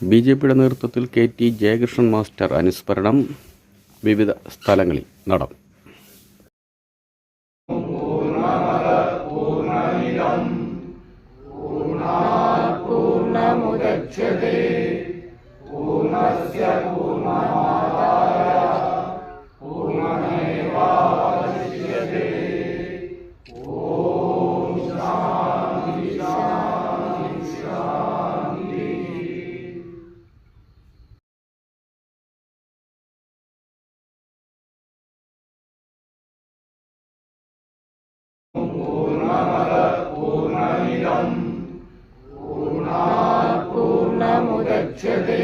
B J പിയുടെ നേതൃത്വത്തിൽ K T Jayakrishnan master അനുസ്മരണം വിവിധ സ്ഥലങ്ങളിൽ നടന്നു പൂർണമുദക്ഷതേ Chirpy.